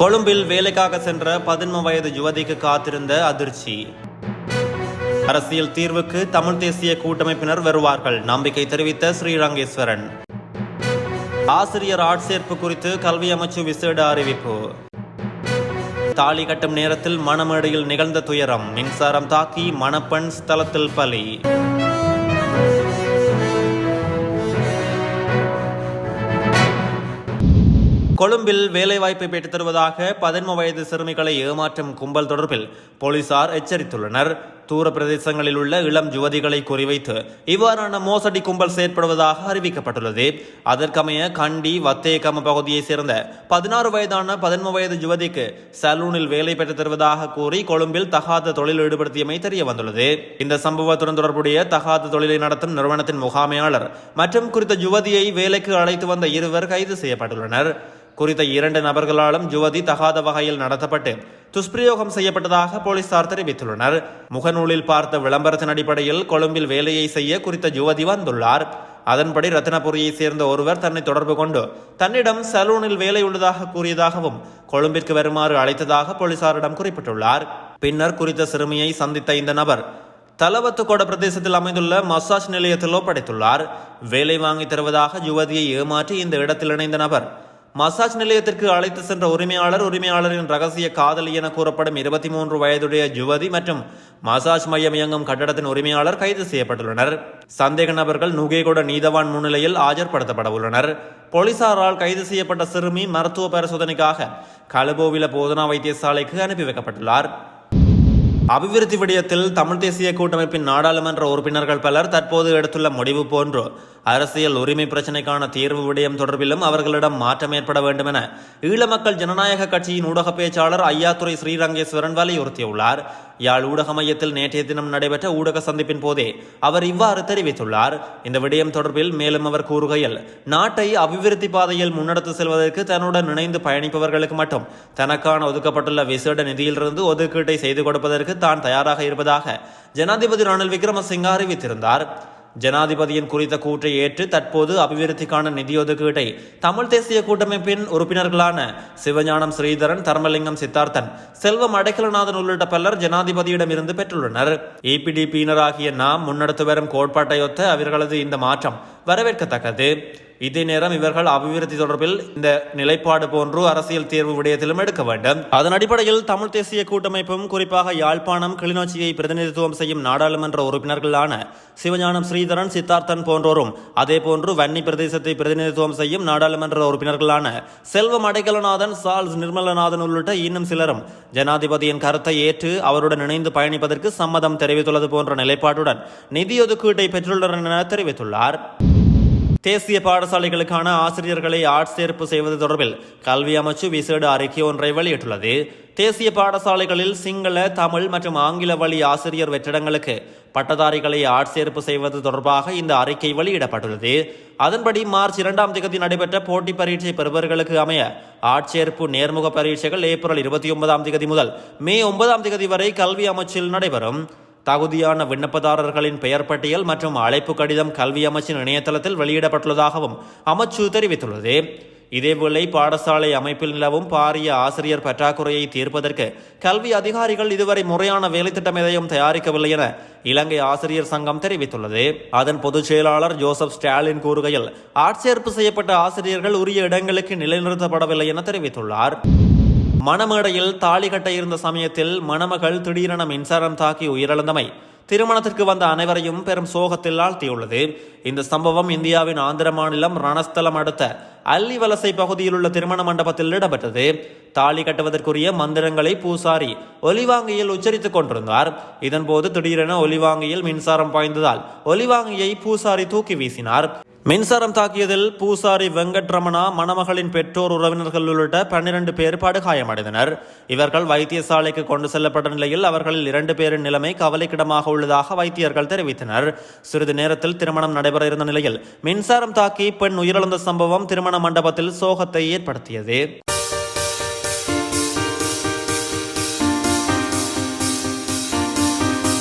கொழும்பில் வேலைக்காக சென்ற பதின்ம வயது யுவதிக்கு காத்திருந்த அதிர்ச்சி. அரசியல் தீர்வுக்கு தமிழ் தேசிய கூட்டமைப்பினர் வருவார்கள் நம்பிக்கை தெரிவித்த ஸ்ரீரங்கேஸ்வரன். ஆசிரியர் ஆட்சேர்ப்பு குறித்து கல்வி அமைச்சு விசேட அறிவிப்பு. தாலி கட்டும் நேரத்தில் மணமேடையில் நிகழ்ந்த துயரம் மின்சாரம் தாக்கி மணப்பெண் ஸ்தலத்தில் பலி. கொழும்பில் வேலைவாய்ப்பை பெற்றுத் தருவதாக பதின்ம வயது சிறுமிகளை ஏமாற்றும் கும்பல் தொடர்பில் போலீசார் எச்சரித்துள்ளனர். தூர பிரதேசங்களில் உள்ள இளம் யுவதிகளை குறிவைத்து இவ்வாறான மோசடி கும்பல் செயற்படுவதாக அறிவிக்கப்பட்டுள்ளது. அதற்கமைய கண்டி வத்தேகம பகுதியைச் சேர்ந்த பதினாறு வயதான பதின்ம வயது யுவதிக்கு சலூனில் வேலை பெற்றுத் தருவதாக கூறி கொழும்பில் தகாத தொழில் ஈடுபடுத்தியமை தெரிய வந்துள்ளது இந்த சம்பவத்துடன் தொடர்புடைய தகாத தொழிலை நடத்தும் நிறுவனத்தின் முகாமையாளர் மற்றும் குறித்த யுவதியை வேலைக்கு அழைத்து வந்த இருவர் கைது செய்யப்பட்டுள்ளனர். குறித்த இரண்டு நபர்களாலும் யுவதி தகாத வகையில் நடத்தப்பட்டு துஷ்பிரயோகம் செய்யப்பட்டதாக போலீசார் தெரிவித்துள்ளனர். முகநூலில் பார்த்த விளம்பரத்தின் அடிப்படையில் கொழும்பில் வேலையை செய்ய குறித்த யுவதி வந்துள்ளார். அதன்படி ரத்னபுரியை சேர்ந்த ஒருவர் தன்னை தொடர்பு கொண்டு தன்னிடம் சலூனில் வேலை உள்ளதாக கூறியதாகவும் கொழும்பிற்கு வருமாறு அழைத்ததாக போலீசாரிடம் குறிப்பிட்டுள்ளார். பின்னர் குறித்த சிறுமியை சந்தித்த இந்த நபர் தலவத்துக்கோட பிரதேசத்தில் அமைந்துள்ள மசாஜ் நிலையத்தில் ஒப்படைத்துள்ளார். வேலை வாங்கி தருவதாக யுவதியை ஏமாற்றி இந்த இடத்தில் இணைந்த நபர் மசாஜ் நிலையத்திற்கு அழைத்து சென்ற உரிமையாளர் உரிமையாளரின் ரகசிய காதலி என கூறப்படும் இருபத்தி மூன்று வயதுடைய யுவதி மற்றும் மசாஜ் மையம் இயங்கும் கட்டடத்தின் உரிமையாளர் கைது செய்யப்பட்டுள்ளனர். சந்தேக நபர்கள் நுகேகொட நீதவான் முன்னிலையில் ஆஜர்படுத்தப்பட உள்ளனர். போலீசாரால் கைது செய்யப்பட்ட சிறுமி மருத்துவ பரிசோதனைக்காக கலபோவில போதனா வைத்தியசாலைக்கு அனுப்பி வைக்கப்பட்டுள்ளார். அபிவிருத்தி விடயத்தில் தமிழ் தேசிய கூட்டமைப்பின் நாடாளுமன்ற உறுப்பினர்கள் பலர் தற்போது எடுத்துள்ள முடிவு போன்று அரசியல் உரிமை பிரச்சினைக்கான தீர்வு விடயம் தொடர்பிலும் அவர்களிடம் மாற்றம் ஏற்பட வேண்டும் என ஈழ மக்கள் ஜனநாயக கட்சியின் ஊடக பேச்சாளர் ஐயாத்துறை ஸ்ரீரங்கேஸ்வரன் வலியுறுத்தியுள்ளார். யாழ் ஊடக மையத்தில் நேற்றைய தினம் நடைபெற்ற ஊடக சந்திப்பின் போதே அவர் இவ்வாறு தெரிவித்துள்ளார். இந்த விடயம் தொடர்பில் மேலும் அவர் கூறுகையில் நாட்டை அபிவிருத்தி பாதையில் முன்னெடுத்து செல்வதற்கு தன்னுடன் இணைந்து பயணிப்பவர்களுக்கு மட்டும் தனக்கான ஒதுக்கப்பட்டுள்ள விசேட நிதியிலிருந்து ஒதுக்கீட்டை செய்து கொடுப்பதற்கு தான் தயாராக இருப்பதாக ஜனாதிபதி ரணில் விக்ரமசிங்க அறிவித்திருந்தார். ஜனாதிபதியின் குறித்த கூற்றை ஏற்று தற்போது அபிவிருத்திக்கான நிதி ஒதுக்கீட்டை தமிழ் தேசிய கூட்டமைப்பின் உறுப்பினர்களான சிவஞானம் ஸ்ரீதரன் தர்மலிங்கம் சித்தார்த்தன் செல்வம் அடைக்கலநாதன் உள்ளிட்ட பலர் ஜனாதிபதியிடமிருந்து பெற்றுள்ளனர். ஏபிடிபியினராகிய நாம் முன்னெடுத்து வரும் கோட்பாட்டையொத்த அவர்களது இந்த மாற்றம் வரவேற்கத்தக்கது. இதே நேரம் இவர்கள் அபிவிருத்தி தொடர்பில் இந்த நிலைப்பாடு போன்று அரசியல் தேர்வு விடயத்திலும் எடுக்க வேண்டும். அதன் அடிப்படையில் தமிழ் தேசிய கூட்டமைப்பும் குறிப்பாக யாழ்ப்பாணம் கிளிநொச்சியை பிரதிநிதித்துவம் செய்யும் நாடாளுமன்ற உறுப்பினர்களான சிவஞானம் ஸ்ரீதரன் சித்தார்த்தன் போன்றோரும் அதே போன்று வன்னி பிரதேசத்தை பிரதிநிதித்துவம் செய்யும் நாடாளுமன்ற உறுப்பினர்களான செல்வம் அடைக்கலநாதன் சால்ஸ் நிர்மலநாதன் உள்ளிட்ட இன்னும் சிலரும் ஜனாதிபதியின் கருத்தை ஏற்று அவருடன் இணைந்து பயணிப்பதற்கு சம்மதம் தெரிவித்துள்ளது போன்ற நிலைப்பாட்டுடன் நிதி ஒதுக்கீட்டை பெற்றுள்ளனர் என தெரிவித்துள்ளார். தேசிய பாடசாலைகளுக்கான ஆசிரியர்களை ஆட்சேர்ப்பு செய்வது தொடர்பில் கல்வி அமைச்சு விசேட அறிக்கை ஒன்றை வெளியிட்டுள்ளது. தேசிய பாடசாலைகளில் சிங்கள தமிழ் மற்றும் ஆங்கில வழி ஆசிரியர் வெற்றிடங்களுக்கு பட்டதாரிகளை ஆட்சேர்ப்பு செய்வது தொடர்பாக இந்த அறிக்கை வெளியிடப்பட்டுள்ளது. அதன்படி மார்ச் இரண்டாம் தேதி நடைபெற்ற போட்டி பரீட்சை பெறுபவர்களுக்கு அமைய ஆட்சேர்ப்பு நேர்முக பரீட்சைகள் ஏப்ரல் இருபத்தி ஒன்பதாம் தேதி முதல் மே ஒன்பதாம் தேதி வரை கல்வி அமைச்சில் நடைபெறும். தகுதியான விண்ணப்பதாரர்களின் பெயர் பட்டியல் மற்றும் அழைப்பு கடிதம் கல்வி அமைச்சின் இணையதளத்தில் வெளியிடப்பட்டுள்ளதாகவும் அமைச்சு தெரிவித்துள்ளது. இதேவேளை பாடசாலை அமைப்பில் நிலவும் பாரிய ஆசிரியர் பற்றாக்குறையை தீர்ப்பதற்கு கல்வி அதிகாரிகள் இதுவரை முறையான வேலைத்திட்டம் எதையும் தயாரிக்கவில்லை என இலங்கை ஆசிரியர் சங்கம் தெரிவித்துள்ளது. அதன் பொதுச் செயலாளர் ஜோசப் ஸ்டாலின் கூறுகையில் ஆட்சேர்ப்பு செய்யப்பட்ட ஆசிரியர்கள் உரிய இடங்களுக்கு நிலைநிறுத்தப்படவில்லை என தெரிவித்துள்ளார். மணமேடையில் தாலி கட்ட இருந்த சமயத்தில் மணமகள் திடீரென மின்சாரம் தாக்கி உயிரிழந்தமை திருமணத்திற்கு வந்த அனைவரையும் பெரும் சோகத்தில் ஆழ்த்தியுள்ளது. இந்த சம்பவம் இந்தியாவின் ஆந்திர மாநிலம் ரணஸ்தலம் அடுத்த அல்லிவலசை பகுதியில் உள்ள திருமண மண்டபத்தில் இடம்பெற்றது. தாலி கட்டுவதற்குரிய மந்திரங்களை பூசாரி ஒலிவாங்கியில் உச்சரித்துக் கொண்டிருந்தார். இதன்போது திடீரென ஒலிவாங்கியில் மின்சாரம் பாய்ந்ததால் ஒலிவாங்கியை பூசாரி தூக்கி வீசினார். மின்சாரம் தாக்கியதில் பூசாரி வெங்கட்ரமணா மணமகளின் பெற்றோர் உறவினர்கள் உள்ளிட்ட பன்னிரண்டு பேர் படுகாயமடைந்தனர். இவர்கள் வைத்தியசாலைக்கு கொண்டு செல்லப்பட்ட நிலையில் அவர்களில் இரண்டு பேரின் நிலைமை கவலைக்கிடமாக உள்ளதாக வைத்தியர்கள் தெரிவித்தனர். சிறிது நேரத்தில் திருமணம் நடைபெற இருந்த நிலையில் மின்சாரம் தாக்கி பெண் உயிரிழந்த சம்பவம் திருமண மண்டபத்தில் சோகத்தை ஏற்படுத்தியது.